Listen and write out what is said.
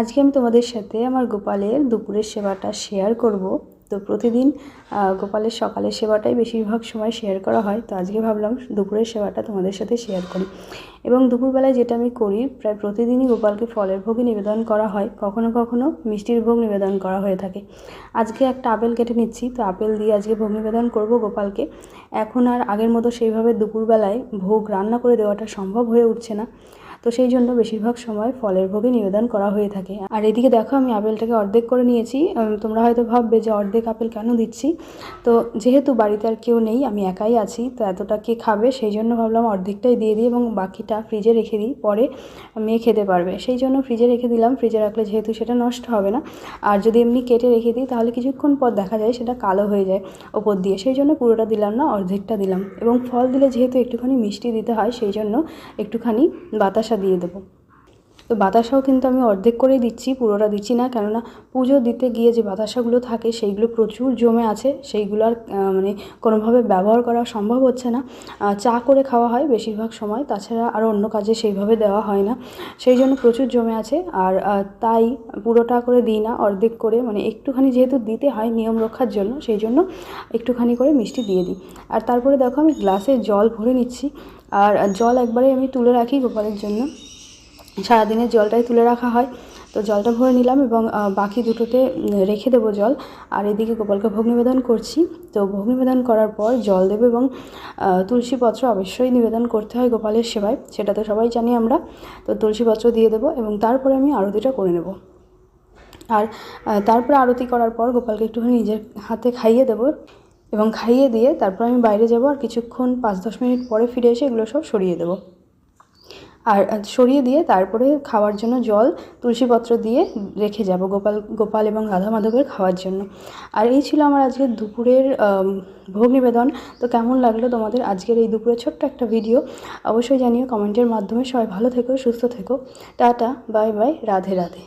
আজকে আমি তোমাদের সাথে আমার গোপালের দুপুরের সেবাটা শেয়ার করব। তো প্রতিদিন গোপালের সকালের সেবাটাই বেশিরভাগ সময় শেয়ার করা হয়। তো আজকে ভাবলাম দুপুরের সেবাটা তোমাদের সাথে শেয়ার করি। এবং দুপুরবেলায় যেটা আমি করি, প্রায় প্রতিদিনই গোপালকে ফলের ভোগই নিবেদন করা হয়। কখনো কখনো মিষ্টির ভোগ নিবেদন করা হয়ে থাকে। আজকে একটা আপেল কেটে নিচ্ছি। তো আপেল দিয়ে আজকে ভোগ নিবেদন করব গোপালকে। এখন আর আগের মতো সেইভাবে দুপুরবেলায় ভোগ রান্না করে দেওয়াটা সম্ভব হয়ে উঠছে না। তো সেই জন্য বেশিরভাগ সময় ফলের ভোগে নিবেদন করা হয়ে থাকে। আর এদিকে দেখো, আমি আপেলটাকে অর্ধেক করে নিয়েছি। তোমরা হয়তো ভাববে যে অর্ধেক আপেল কেন দিচ্ছি? তো যেহেতু বাড়িতে আর কেউ নেই, আমি একাই আছি, তো এতটা কে খাবে? সেই জন্য ভাবলাম অর্ধেকটাই দিয়ে দিই এবং বাকিটা ফ্রিজে রেখে দিই, পরে মেয়ে খেতে পারবে। সেই জন্য ফ্রিজে রেখে দিলাম। ফ্রিজে রাখলে যেহেতু সেটা নষ্ট হবে না। আর যদি এমনি কেটে রেখে দিই, তাহলে কিছুক্ষণ পর দেখা যায় সেটা কালো হয়ে যায় ওপর দিয়ে। সেই জন্য পুরোটা দিলাম না, অর্ধেকটা দিলাম। এবং ফল দিলে যেহেতু একটুখানি মিষ্টি দিতে হয়, সেই জন্য একটুখানি বাতাসা দিয়ে দেবো। তো বাতাসাও কিন্তু আমি অর্ধেক করেই দিচ্ছি, পুরোটা দিচ্ছি না। কেননা পুজো দিতে গিয়ে যে বাতাসাগুলো থাকে, সেইগুলো প্রচুর জমে আছে। সেইগুলো আর মানে কোনোভাবে ব্যবহার করা সম্ভব হচ্ছে না। চা করে খাওয়া হয় বেশিরভাগ সময়, তাছাড়া আর অন্য কাজে সেইভাবে দেওয়া হয় না। সেই জন্য প্রচুর জমে আছে। আর তাই পুরোটা করে দিই না, অর্ধেক করে। মানে একটুখানি যেহেতু দিতে হয় নিয়ম রক্ষার জন্য, সেই জন্য একটুখানি করে মিষ্টি দিয়ে দিই। আর তারপরে দেখো আমি গ্লাসে জল ভরে নিচ্ছি। আর, জল একবারে আমি তুলে রাখি গোপালের জন্য। সারাদিনের জলটাই তুলে রাখা হয়। তো জলটা ভরে নিলাম এবং বাকি দুটোতে রেখে দেবো জল। আর এদিকে গোপালকে ভোগ নিবেদন করছি। তো ভোগ নিবেদন করার পর জল দেবো এবং তুলসীপত্র অবশ্যই নিবেদন করতে হয় গোপালের সেবায়। সেটা তো সবাই জানি আমরা। তো তুলসীপত্র দিয়ে দেবো এবং তারপরে আমি আরতিটা করে নেব। আর তারপরে আরতি করার পর গোপালকে একটুখানি নিজের হাতে খাইয়ে দেবো এবং খাইয়ে দিয়ে তারপর আমি বাইরে যাব আর কিছুক্ষণ পাঁচ দশ মিনিট পরে ফিরে এসে এগুলো সব সরিয়ে দেবো। আর সরিয়ে দিয়ে তারপরে খাওয়ার জন্য জল, তুলসীপত্র দিয়ে রেখে যাব গোপাল গোপাল এবং রাধা মাধবের খাওয়ার জন্য। আর এই ছিল আমার আজকে দুপুরের ভোগ নিবেদন। তো কেমন লাগল তোমাদের আজকের এই দুপুরের ছোট্ট একটা ভিডিও? অবশ্যই জানিও কমেন্টের মাধ্যমে সবাই ভালো থেকো, সুস্থ থেকো। Tata, bye bye, Radhe Radhe.